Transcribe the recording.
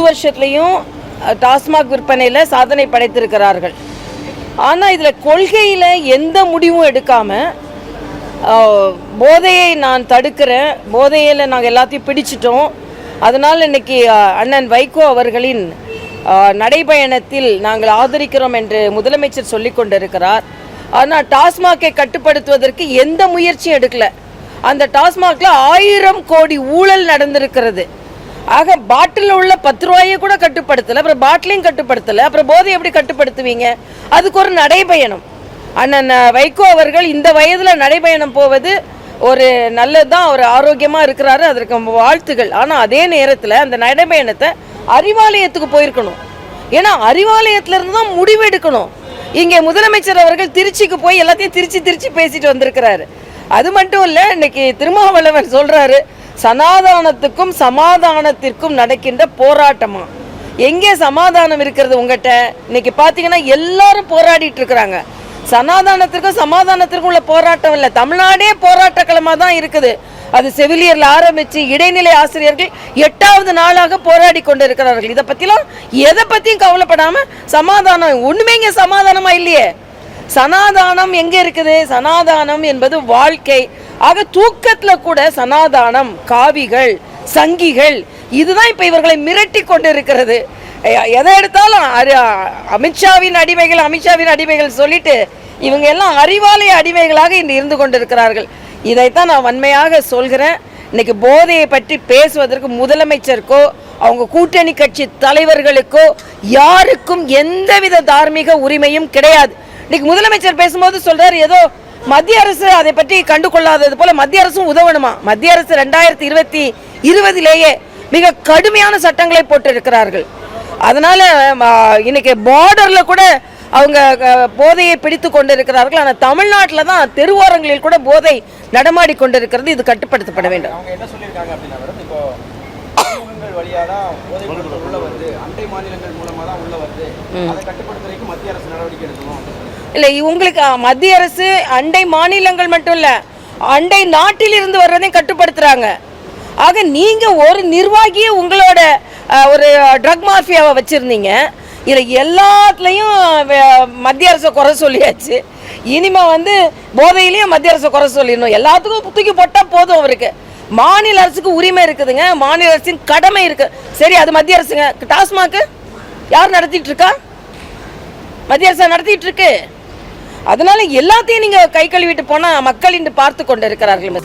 புது வருஷத்துலையும் டாஸ்மாக் விற்பனையில் சாதனை படைத்திருக்கிறார்கள். ஆனால் இதில் கொள்கையில் எந்த முடிவும் எடுக்காமல் போதையை நான் தடுக்கிறேன் போதையில் நாங்கள் எல்லாத்தையும் பிடிச்சிட்டோம். அதனால் இன்னைக்கு அண்ணன் வைகோ அவர்களின் நடைபயணத்தில் நாங்கள் ஆதரிக்கிறோம் என்று முதலமைச்சர் சொல்லி கொண்டிருக்கிறார். ஆனால் டாஸ்மாகை கட்டுப்படுத்துவதற்கு எந்த முயற்சியும் எடுக்கலை. அந்த டாஸ்மாகில் ஆயிரம் கோடி ஊழல் நடந்திருக்கிறது. ஆக பாட்டில் உள்ள பத்து ரூபாயை கூட கட்டுப்படுத்தலை அப்புறம் பாட்டிலையும் கட்டுப்படுத்தலை அப்புறம் போதை எப்படி கட்டுப்படுத்துவீங்க? அதுக்கு ஒரு நடைபயணம். அண்ணன் வைகோ அவர்கள் இந்த வயதில் நடைபயணம் போவது ஒரு நல்லதுதான் அவர் ஆரோக்கியமாக இருக்கிறாரு அதற்கு வாழ்த்துகள். ஆனால் அதே நேரத்தில் அந்த நடைபயணத்தை அறிவாலயத்துக்கு போயிருக்கணும். ஏன்னா அறிவாலயத்திலிருந்து தான் முடிவு எடுக்கணும். இங்கே முதலமைச்சர் அவர்கள் திருச்சிக்கு போய் எல்லாத்தையும் திருச்சி திருச்சி பேசிட்டு வந்திருக்கிறாரு. அது மட்டும் இல்லை இன்னைக்கு திருமாவளவன் சொல்றாரு சனாதானத்துக்கும் சமாதானத்திற்கும் நடக்கின்ற போராட்டமா? எங்கே சமாதானம் இருக்கிறது உங்ககிட்ட? இன்னைக்கு பார்த்தீங்கன்னா எல்லாரும் போராடிட்டு இருக்கிறாங்க. சனாதானத்திற்கும் சமாதானத்திற்கும் உள்ள போராட்டம் இல்லை. தமிழ்நாடே போராட்டக்களமாக தான் இருக்குது. அது செவிலியர்ல ஆரம்பிச்சு இடைநிலை ஆசிரியர்கள் எட்டாவது நாளாக போராடி கொண்டு இருக்கிறார்கள் இதை பத்திலாம் எதை பத்தியும் கவலைப்படாம சமாதானம் ஒண்ணுமே இங்க சமாதானமா இல்லையே. சனாதானம் எங்க இருக்குது? சனாதானம் என்பது வாழ்க்கை. ஆக தூக்கத்துல கூட சனாதானம் காவிகள் சங்கிகள் இதுதான் இப்ப இவர்களை மிரட்டி கொண்டு இருக்கிறது எதை எடுத்தாலும் அரு அமித்ஷாவின் அடிமைகள் அமித்ஷாவின் அடிமைகள் சொல்லிட்டு இவங்க எல்லாம் அறிவாலய அடிமைகளாக இன்று இருந்து கொண்டிருக்கிறார்கள். இதைத்தான் நான் வன்மையாக சொல்கிறேன். இன்னைக்கு போதையை பற்றி பேசுவதற்கு முதலமைச்சருக்கோ அவங்க கூட்டணி கட்சி தலைவர்களுக்கோ யாருக்கும் எந்தவித தார்மீக உரிமையும் கிடையாது. இன்னைக்கு முதலமைச்சர் பேசும்போது சொல்றாரு ஏதோ மத்திய அரசு அதை பற்றி கண்டு கொள்ளாதது போல மத்திய அரசும் உதவணுமா? மத்திய அரசு ரெண்டாயிரத்தி இருபத்தி இருபதிலேயே மிக கடுமையான சட்டங்களை போட்டு இருக்கிறார்கள் அதனால இன்னைக்கு பார்டர்ல கூட அவங்க போதையை பிடித்து கொண்டிருக்கிறார்கள். ஆனால் தமிழ்நாட்டில் தான் தெருவோரங்களில் கூட போதை நடமாடி கொண்டிருக்கிறது. இது கட்டுப்படுத்தப்பட வேண்டும். வழியாக தான் இல்லை உங்களுக்கு மத்திய அரசு அண்டை மாநிலங்கள் மட்டும் இல்லை அண்டை நாட்டில் இருந்து வர்றதையும் கட்டுப்படுத்துகிறாங்க ஆக நீங்கள் ஒரு நிர்வாகியை உங்களோட ஒரு ட்ரக் மாஃபியாவை வச்சுருந்தீங்க. இதில் எல்லாத்துலேயும் மத்திய அரசை குறை சொல்லியாச்சு. இனிமே வந்து போதையிலையும் மத்திய அரசை குறை சொல்லிடணும். எல்லாத்துக்கும் தூக்கி போட்டால் போதும் அவருக்கு. மாநில அரசுக்கு உரிமை இருக்குதுங்க. மாநில அரசின் கடமை இருக்கு. சரி அது மத்திய அரசுங்க. டாஸ்மாக்கு யார் நடத்திட்டு இருக்கா? மத்திய அரசு நடத்திட்டு இருக்கு. அதனால எல்லாத்தையும் நீங்க கை கழுவிட்டு போனா மக்கள் இன்று பார்த்து கொண்டிருக்கிறார்கள்